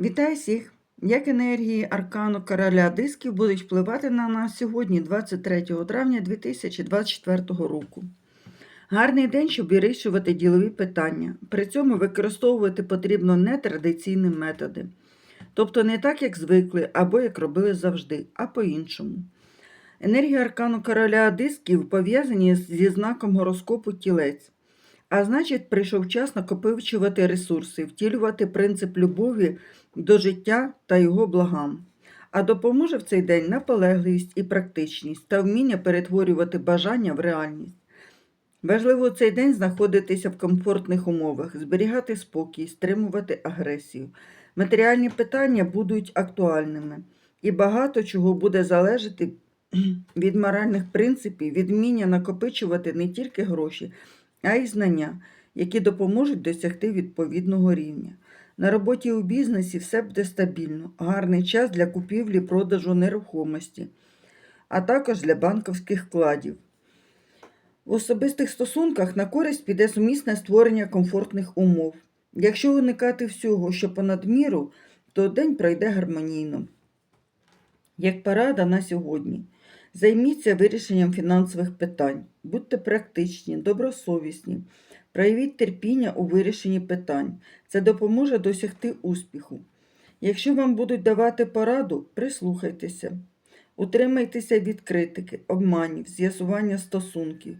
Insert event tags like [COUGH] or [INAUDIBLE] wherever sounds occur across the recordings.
Вітаю всіх! Як енергії аркану короля дисків будуть впливати на нас сьогодні, 23 травня 2024 року. Гарний день, щоб вирішувати ділові питання. При цьому використовувати потрібно нетрадиційні методи. Тобто не так, як звикли, або як робили завжди, а по-іншому. Енергії аркану короля дисків пов'язані зі знаком гороскопу тілець. А значить, прийшов час накопичувати ресурси, втілювати принцип любові до життя та його благам. А допоможе в цей день наполегливість і практичність та вміння перетворювати бажання в реальність. Важливо у цей день знаходитися в комфортних умовах, зберігати спокій, стримувати агресію. Матеріальні питання будуть актуальними, і багато чого буде залежати [CLEARS THROAT] від моральних принципів, від вміння накопичувати не тільки гроші, а й знання, які допоможуть досягти відповідного рівня. На роботі у бізнесі все буде стабільно, гарний час для купівлі продажу нерухомості, а також для банківських вкладів. В особистих стосунках на користь піде сумісне створення комфортних умов. Якщо уникати всього, що понад міру, то день пройде гармонійно. Як порада на сьогодні. Займіться вирішенням фінансових питань, будьте практичні, добросовісні, проявіть терпіння у вирішенні питань. Це допоможе досягти успіху. Якщо вам будуть давати пораду, прислухайтеся, утримайтеся від критики, обманів, з'ясування стосунків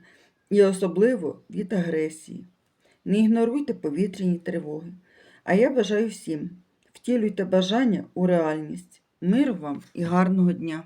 і особливо від агресії. Не ігноруйте повітряні тривоги. А я бажаю всім втілюйте бажання у реальність. Миру вам і гарного дня!